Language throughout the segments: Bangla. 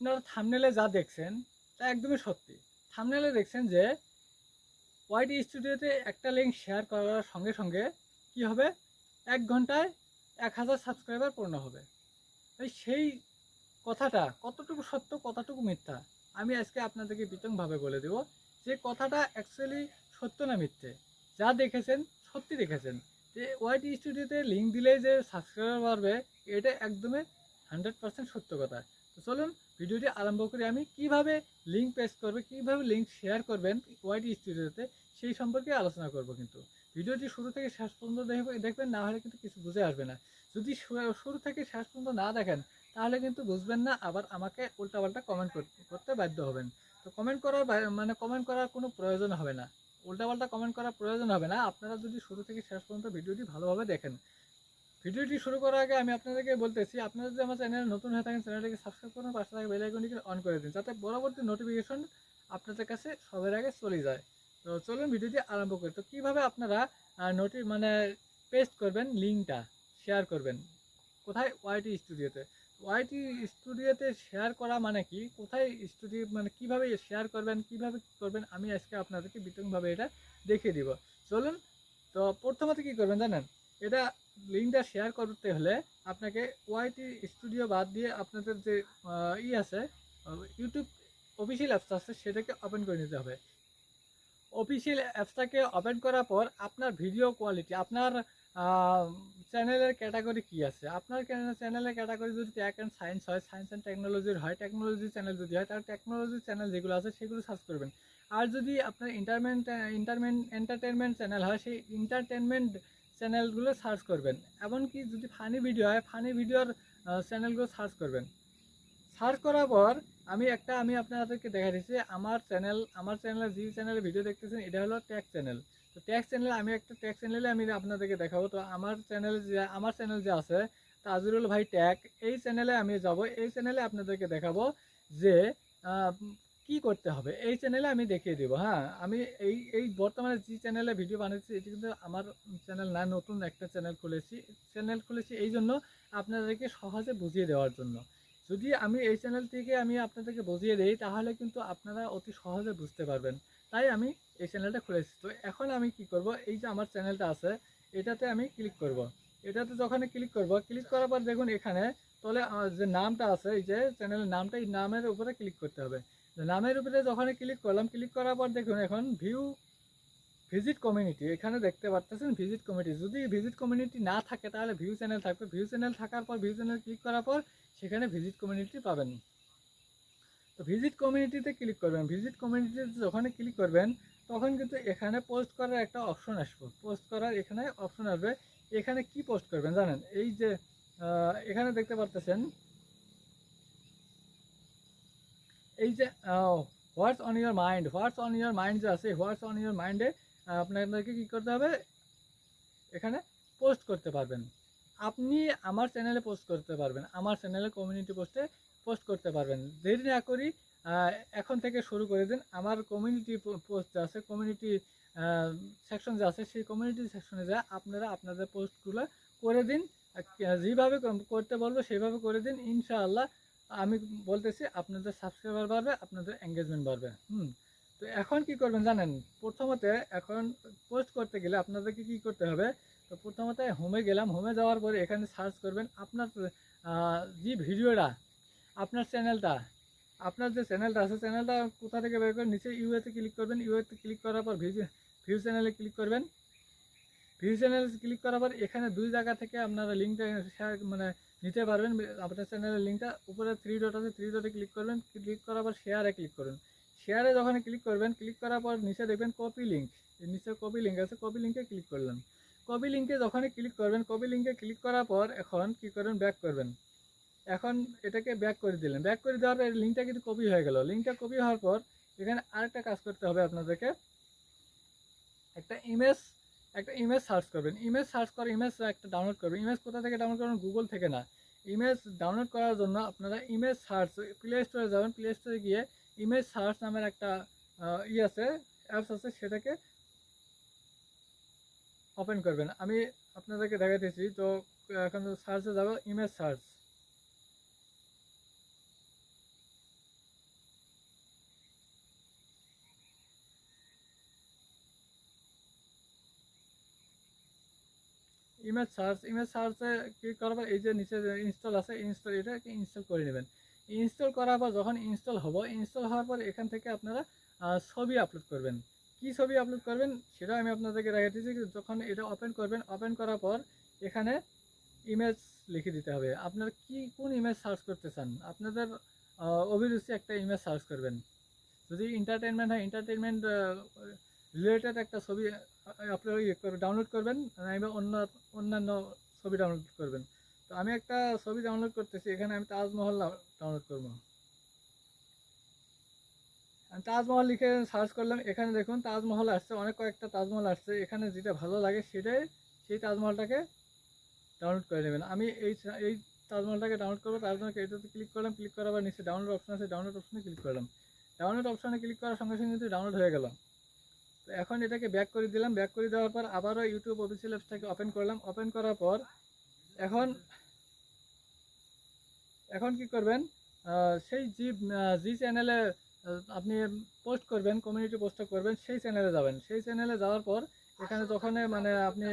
আপনারা থামনেলে যা দেখছেন, তা একদমই সত্যি। থামনেলে দেখছেন যে ওয়াইটি স্টুডিওতে একটা লিঙ্ক শেয়ার করার সঙ্গে সঙ্গে কি হবে? এক ঘন্টায় এক হাজার সাবস্ক্রাইবার পূর্ণ হবে। সেই কথাটা, কতটুকু সত্য, কতটুকু মিথ্যা, আমি আজকে আপনাদেরকে বিতংভাবে বলে দেব। যে কথাটা অ্যাকচুয়ালি সত্য না মিথ্যে, যা দেখেছেন, সত্যি দেখেছেন। যে ওয়াইটি স্টুডিওতে লিঙ্ক দিলে যে সাবস্ক্রাইবার বাড়বে, এটা একদমই হান্ড্রেড পার্সেন্ট সত্য কথা। তো চলুন ভিডিওটি আরম্ভ করি আমি। কীভাবে লিঙ্ক পেস্ট করবে, কীভাবে লিঙ্ক শেয়ার করবেন ওয়াইটি স্টুডিওতে সেই সম্পর্কে আলোচনা করব কিন্তু। ভিডিওটি শুরু থেকে শেষ পর্যন্ত দেখবে- দেখবেন, না হলে কিন্তু কিছু বুঝে আসবে না। যদি শুরু থেকে শেষ পর্যন্ত না দেখেন, তাহলে কিন্তু বুঝবেন না, আবার আমাকে উল্টাপাল্টা কমেন্ট করতে বাধ্য হবেন। তো কমেন্ট করার মানে কমেন্ট করার কোনো প্রয়োজন হবে না। উল্টাপাল্টা কমেন্ট করার প্রয়োজন হবে না। আপনারা যদি শুরু থেকে শেষ পর্যন্ত ভিডিওটি ভালোভাবে দেখেন ভিডিওটি শুরু করার আগে আমি আপনাদেরকে বলতেছি, আপনারা যদি আমার চ্যানেলে নতুন হয়ে থাকেন, চ্যানেলটিকে সাবস্ক্রাইব করুন, পাশে থাকা বেল আইকনটিকে অন করে দিন, যাতে পরবর্তী নোটিফিকেশন আপনাদের কাছে সবার আগে চলে যায়। তো চলুন ভিডিওটি আরম্ভ করি। তো কীভাবে আপনারা নোটি মানে পেস্ট করবেন লিঙ্কটা শেয়ার করবেন? কোথায়? ওয়াইটি স্টুডিওতে ওয়াইটি স্টুডিওতে শেয়ার করা মানে কি? কোথায় স্টুডিও মানে কীভাবে শেয়ার করবেন, কীভাবে করবেন? আমি আজকে আপনাদেরকে বিতংভাবে এটা দেখিয়ে দিব। চলুন, তো প্রথমত কি করবেন জানেন? এটা লিঙ্কটা শেয়ার করতে হলে আপনাকে ওয়াইটি স্টুডিও বাদ দিয়ে আপনাদের যে ই আছে ইউটিউব অফিসিয়াল অ্যাপস আছে, সেটাকে ওপেন করে নিতে হবে। অফিসিয়াল অ্যাপসটাকে ওপেন করার পর আপনার ভিডিও কোয়ালিটি আপনার চ্যানেলের ক্যাটাগরি কি আছে? আপনার চ্যানেলের ক্যাটাগরি যদি ট্যাক অ্যান্ড সায়েন্স হয় সায়েন্স অ্যান্ড টেকনোলজির হয় টেকনোলজি চ্যানেল যদি হয়, তাহলে টেকনোলজি চ্যানেল যেগুলো আছে, সেগুলো সার্চ করবেন। আর যদি আপনার ইন্টারমেন্ট ইন্টারমেন্ট এন্টারটেনমেন্ট চ্যানেল হয়, সেই ইন্টারটেনমেন্ট চ্যানেলগুলো সার্চ করবেন। এমনকি যদি ফানি ভিডিও হয় ফানি ভিডিওর চ্যানেলগুলো সার্চ করবেন। সার্চ করার পর আমি একটা, আমি আপনাদেরকে দেখা দিচ্ছি, আমার চ্যানেল আমার চ্যানেলে যে চ্যানেলে ভিডিও দেখতেছেন, এটা হলো ট্যাগ চ্যানেল তো ট্যাগ চ্যানেলে আমি একটা ট্যাগ চ্যানেলে আমি আপনাদেরকে দেখাবো। তো আমার চ্যানেল যে, আমার চ্যানেল যে আছে, তাজুরুল ভাই ট্যাগ এই চ্যানেলে আমি যাব, এই চ্যানেলে আপনাদেরকে দেখাবো যে কি করতে হবে? এই চ্যানেলে আমি দেখিয়ে দেবো হ্যাঁ? আমি এই এই বর্তমানে যে চ্যানেলে ভিডিও বানাচ্ছি, এটি কিন্তু আমার চ্যানেল না, নতুন একটা চ্যানেল খুলেছি। চ্যানেল খুলেছি এই জন্য আপনাদেরকে সহজে বুঝিয়ে দেওয়ার জন্য। যদি আমি এই চ্যানেল থেকে আমি আপনাদেরকে বুঝিয়ে দিই, তাহলে কিন্তু আপনারা অতি সহজে বুঝতে পারবেন। তাই আমি এই চ্যানেলটা খুলেছি। তো এখন আমি কি করব? এই যে আমার চ্যানেলটা আছে, এটাতে আমি ক্লিক করব। এটাতে যখন ক্লিক করব ক্লিক করার পর দেখুন এখানে তাহলে যে নামটা আছে, এই যে চ্যানেলের নামটা, এই নামের উপরে ক্লিক করতে হবে। নামের উপরে যখন ক্লিক করলাম ক্লিক করার পর দেখুন, এখন ভিউ ভিজিট কমিউনিটি এখানে দেখতে পাচ্ছেন ভিজিট কমিউনিটি যদি ভিজিট কমিউনিটি না থাকে, তাহলে ভিউ চ্যানেল থাকবে। ভিউ চ্যানেল থাকার পর ভিউ চ্যানেল ক্লিক করার পর, সেখানে ভিজিট কমিউনিটি পাবেন। তো ভিজিট কমিউনিটিতে ক্লিক করবেন। ভিজিট কমিউনিটিতে যখন ক্লিক করবেন, তখন কিন্তু এখানে পোস্ট করার একটা অপশন আসবে। পোস্ট করার এখানে অপশন আসবে। এখানে কি পোস্ট করবেন জানেন? এই যে এখানে দেখতে পারতেছেন। এই যে what's on your mind what's on your mind যে আছে হোয়াটস অন ইউর মাইন্ডে আপনাদেরকে কী করতে হবে? এখানে পোস্ট করতে পারবেন। আপনি আমার চ্যানেলে পোস্ট করতে পারবেন। আমার চ্যানেলে কমিউনিটি পোস্টে পোস্ট করতে পারবেন। দেরি না করি এখন থেকে শুরু করে দিন। আমার কমিউনিটি পোস্ট যে আছে কমিউনিটি সেকশন যে আছে, সেই কমিউনিটি সেকশনে যা আপনারা আপনাদের পোস্টগুলো করে দিন। যেভাবে করতে বলব সেভাবে করে দিন, ইনশাআল্লাহ। আমি বলতেছি, আপনাদের সাবস্ক্রাইবার বাড়বে, আপনাদের এঙ্গেজমেন্ট বাড়বে। হুম। তো এখন কি করবেন জানেন? প্রথমত এখন পোস্ট করতে গেলে আপনাদেরকে কি করতে হবে? তো প্রথমত হোমে গেলাম হোমে যাওয়ার পরে এখানে সার্চ করবেন আপনার যে ভিডিওটা, আপনার চ্যানেলটা আপনার যে চ্যানেলটা আছে চ্যানেলটা কোথা থেকে বের করে নিচে ইউএতে ক্লিক করবেন। ইউএতে ক্লিক করার পর ভিউ ভিউ চ্যানেলে ক্লিক করবেন। ভিউ চ্যানেলে ক্লিক করার পর এখানে দুই জায়গা থেকে আপনারা লিঙ্কটা শেয়ার মানে নিতে পারবেন। আপনার চ্যানেলের লিঙ্কটা উপরে থ্রি ডট আছে থ্রি ডটে ক্লিক করবেন। ক্লিক করার পর শেয়ারে ক্লিক করুন। শেয়ারে যখন ক্লিক করবেন ক্লিক করার পর নিচে দেখবেন কপি লিঙ্ক নিচে কপি লিঙ্ক আছে কপি লিঙ্কে ক্লিক করলেন। কপি লিঙ্কে যখনই ক্লিক করবেন কপি লিঙ্কে ক্লিক করার পর এখন কি করবেন? ব্যাক করবেন। এখন এটাকে ব্যাক করে দিলেন। ব্যাক করে দেওয়ার পর লিঙ্কটা কিন্তু কপি হয়ে গেল। লিঙ্কটা কপি হওয়ার পর এখানে আরেকটা কাজ করতে হবে আপনাদেরকে। একটা ইমেজ একটা ইমেজ সার্চ করবেন। ইমেজ সার্চ করে ইমেজ একটা ডাউনলোড করবেন। ইমেজ কোথা থেকে ডাউনলোড করবেন গুগল থেকে না। ইমেজ ডাউনলোড করার জন্য আপনারা ইমেজ সার্চ প্লে স্টোরে যাবেন। প্লে স্টোরে গিয়ে ইমেজ সার্চ নামের একটা ই আছে অ্যাপস আছে, সেটাকে ওপেন করবেন। আমি আপনাদেরকে দেখাতেছি তো এখন সার্চে যাব image search image search, image সার্চে ক্লিক করার পর এই যে নিচে ইনস্টল আছে ইনস্টল এটাকে ইনস্টল করে নেবেন। ইনস্টল করার পর যখন ইনস্টল হব ইনস্টল হওয়ার পর এখান থেকে আপনারা ছবি আপলোড করবেন। কি ছবি আপলোড করবেন সেটা আমি আপনাদেরকে রেখে দিয়েছি যখন এটা ওপেন করবেন ওপেন করার পর এখানে ইমেজ লিখে দিতে হবে। আপনার কি, কোন ইমেজ সার্চ করতে চান? আপনাদের অভিরুচি একটা ইমেজ সার্চ করবেন। যদি এন্টারটেনমেন্ট হয় এন্টারটেনমেন্ট রিলেটেড একটা ছবি আপলোড ডাউনলোড করবেন নাইবা অন্য, অন্যান্য ছবি ডাউনলোড করবেন। তো আমি একটা ছবি ডাউনলোড করতেছি, এখানে আমি তাজমহল ডাউনলোড করব। তাজমহল লিখে সার্চ করলাম, এখানে দেখুন তাজমহল আসছে, অনেক কয়েকটা তাজমহল আসছে, এখানে যেটা ভালো লাগে সেটাই সেই তাজমহলটাকে ডাউনলোড করে নেবেন। আমি এই এই তাজমহলটাকে ডাউনলোড করব, তার জন্য এটাতে ক্লিক করলাম ক্লিক করার নিচে ডাউনলোড অপশন আছে ডাউনলোড অপশনে ক্লিক করলাম। ডাউনলোড অপশনে ক্লিক করার সঙ্গে সঙ্গে কিন্তু ডাউনলোড হয়ে গেল। তো এখন এটাকে ব্যাক করে দিলাম ব্যাক করে দেওয়ার পর আবারও ইউটিউব অফিসিয়াল অ্যাপসটাকে ওপেন করলাম। ওপেন করার পর এখন এখন কি করবেন? সেই জি জি চ্যানেলে আপনি পোস্ট করবেন কমিউনিটি পোস্ট করবেন, সেই চ্যানেলে যাবেন। সেই চ্যানেলে যাওয়ার পর এখানে যখন মানে আপনি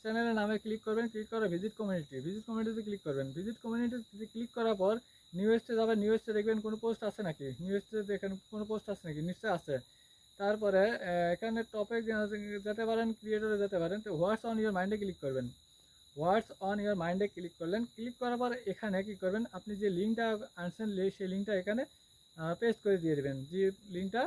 চ্যানেলের নামে ক্লিক করবেন ক্লিক করে ভিজিট কমিউনিটি ভিজিট কমিউনিটিতে ক্লিক করবেন। ভিজিট কমিউনিটিতে ক্লিক করার পর নিউজতে যাবেন নিউজতে দেখবেন কোনো পোস্ট আছে নাকি? নিউজতে দেখেন কোনো পোস্ট আছে নাকি? নিশ্চয়ই আছে। তারপরে এখানে টপিক যেতে পারেন ক্রিয়েটরে যেতে পারেন, তো হোয়াটস অন ইউর মাইন্ডে ক্লিক করবেন। হোয়াটস অন ইউর মাইন্ডে ক্লিক করলেন ক্লিক করার পর এখানে কি করবেন, আপনি যে লিঙ্কটা আনছেন সেই লিঙ্কটা এখানে পেস্ট করে দিয়ে দেবেন, যে লিঙ্কটা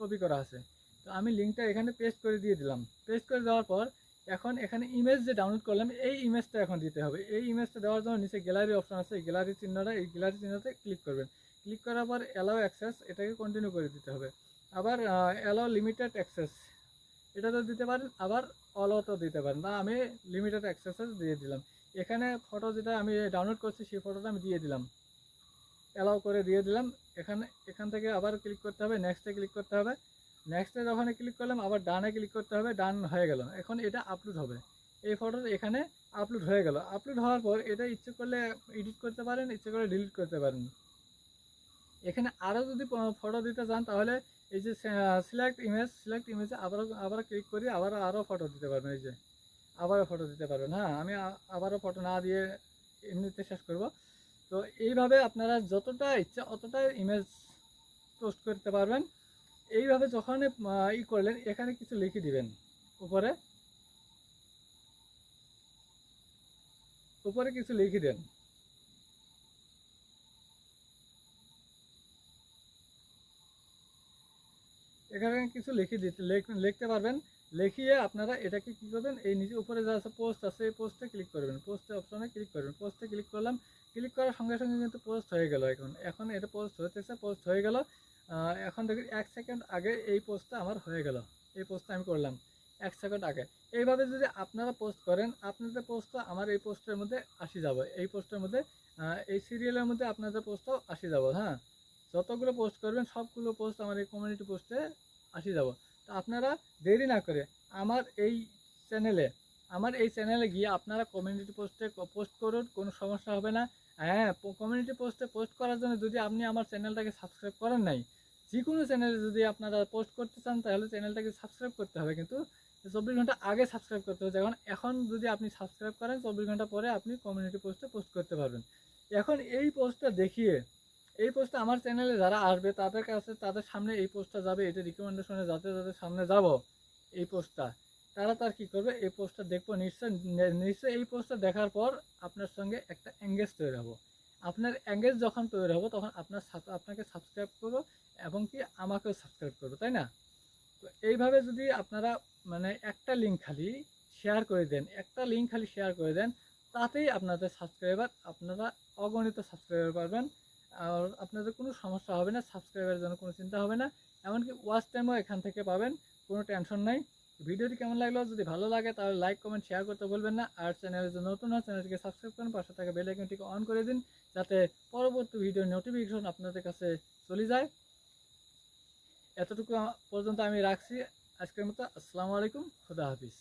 কপি করা আছে। তো আমি লিঙ্কটা এখানে পেস্ট করে দিয়ে দিলাম। পেস্ট করে দেওয়ার পর, এখন এখানে ইমেজ যে ডাউনলোড করলাম, এই ইমেজটা এখন দিতে হবে। এই ইমেজটা দেওয়ার জন্য নিচে গ্যালারি অপশন আছে, এই গ্যালারি চিহ্নটা, এই গ্যালারি চিহ্নতে ক্লিক করবেন। ক্লিক করার পর অ্যালাউ অ্যাক্সেস এটাকে কন্টিনিউ করে দিতে হবে। আবার অ্যালাউ লিমিটেড অ্যাক্সেস এটাতে দিতে পারেন, আবার অলও দিতে পারেন। বা আমি লিমিটেড অ্যাক্সেসে দিয়ে দিলাম। এখানে ফটো যেটা আমি ডাউনলোড করছি, সেই ফটোটা আমি দিয়ে দিলাম। অ্যালাউ করে দিয়ে দিলাম। এখানে, এখান থেকে আবার ক্লিক করতে হবে নেক্সটে ক্লিক করতে হবে। নেক্সটে যখন ক্লিক করলাম, আবার ডানে ক্লিক করতে হবে ডান হয়ে গেল। এখন এটা আপলোড হবে। এই ফটোটা এখানে আপলোড হয়ে গেল। আপলোড হওয়ার পর এটা ইচ্ছে করলে এডিট করতে পারেন, ইচ্ছে করে ডিলিট করতে পারেন। এখানে আরও যদি ফটো দিতে চান, তাহলে এই যে সিলেক্ট ইমেজ সিলেক্ট ইমেজে আবারও আবার ক্লিক করি আবার আরও ফটো দিতে পারবেন, এই যে। আবারও ফটো দিতে পারবেন হ্যাঁ আমি আবারও ফটো না দিয়ে এমনিতে শেষ করব। তো এইভাবে আপনারা যতটা ইচ্ছা অতটা ইমেজ পোস্ট করতে পারবেন। এইভাবে যখন ই করলেন, এখানে কিছু লিখে দিবেন, উপরে। উপরে কিছু লিখে দেন। এখানে কিছু লিখে দিতে লিখতে পারবেন। লিখিয়ে আপনারা এটাকে কি করবেন? এই নিচে উপরে যা আছে পোস্ট আছে, এই পোস্টে ক্লিক করবেন। পোস্টে অপশনে ক্লিক করবেন। পোস্টে ক্লিক করলাম। ক্লিক করার সঙ্গে সঙ্গে কিন্তু পোস্ট হয়ে গেল এখন। এখন এটা পোস্ট হতেছে পোস্ট হয়ে গেল। এখন দেখুন, এক সেকেন্ড আগে এই পোস্টটা আমার হয়ে গেল। এই পোস্টটা আমি করলাম এক সেকেন্ড আগে। এইভাবে যদি আপনারা পোস্ট করেন, আপনাদের পোস্টটা আমার এই পোস্টের মধ্যে আসি যাবে। এই পোস্টের মধ্যে এই সিরিয়ালের মধ্যে আপনাদের পোস্টটাও আসি যাব হ্যাঁ? যতগুলো পোস্ট করবেন, সবগুলো পোস্ট আমার এই কমিউনিটি পোস্টে আসি যাব। তো আপনারা দেরি না করে আমার এই চ্যানেলে আমার এই চ্যানেলে গিয়ে আপনারা কমিউনিটি পোস্টে পোস্ট করুন, কোনো সমস্যা হবে না। হ্যাঁ কমিউনিটি পোস্টে পোস্ট করার জন্য যদি আপনি আমার চ্যানেলটাকে সাবস্ক্রাইব করেন নাই যে কোনো চ্যানেলে যদি আপনারা পোস্ট করতে চান, তাহলে চ্যানেলটাকে সাবস্ক্রাইব করতে হবে। কিন্তু চব্বিশ ঘণ্টা আগে সাবস্ক্রাইব করতে হবে। এখন এখন যদি আপনি সাবস্ক্রাইব করেন, চব্বিশ ঘণ্টা পরে আপনি কমিউনিটি পোস্টে পোস্ট করতে পারবেন। এখন এই পোস্টটা দেখিয়ে এই পোস্টটা আমার চ্যানেলে যারা আসবে, তাদের কাছে, তাদের সামনে এই পোস্টটা যাবে, এটা রিকমেন্ডেশনে যাতে যাদের সামনে যাব এই পোস্টটা তারা তার কি করবে? এই পোস্টটা দেখব নিশ্চয় নিশ্চয় এই পোস্টটা দেখার পর আপনার সঙ্গে একটা এঙ্গেজ তৈরি হব। আপনার এঙ্গেজ যখন তৈরি হব, তখন আপনার আপনাকে সাবস্ক্রাইব করব এবং কি আমাকেও সাবস্ক্রাইব করব, তাই না? তো এইভাবে যদি আপনারা মানে একটা লিঙ্ক খালি শেয়ার করে দেন, একটা লিঙ্ক খালি শেয়ার করে দেন, তাতেই আপনাদের সাবস্ক্রাইবার আপনারা অগণিত সাবস্ক্রাইবার পাবেন আর আপনাদের কোনো সমস্যা হবে না সাবস্ক্রাইবারের জন্য কোনো চিন্তা হবে না। এমনকি ওয়াচ টাইমও এখান থেকে পাবেন, কোনো টেনশন নাই। ভিডিওটি কেমন লাগল, যদি ভালো লাগে তাহলে লাইক কমেন্ট শেয়ার করতে বলবেন না। আর চ্যানেলে যদি নতুন হয় চ্যানেলটিকে সাবস্ক্রাইব করুন, পাশে থাকা বেল আইকনটিকে অন করে দিন, যাতে পরবর্তী ভিডিও নোটিফিকেশন আপনাদের কাছে চলে যায়। এতটুকু পর্যন্ত আমি রাখছি। আজকের মতো, আসসালামু আলাইকুম, খুদা হাফিজ।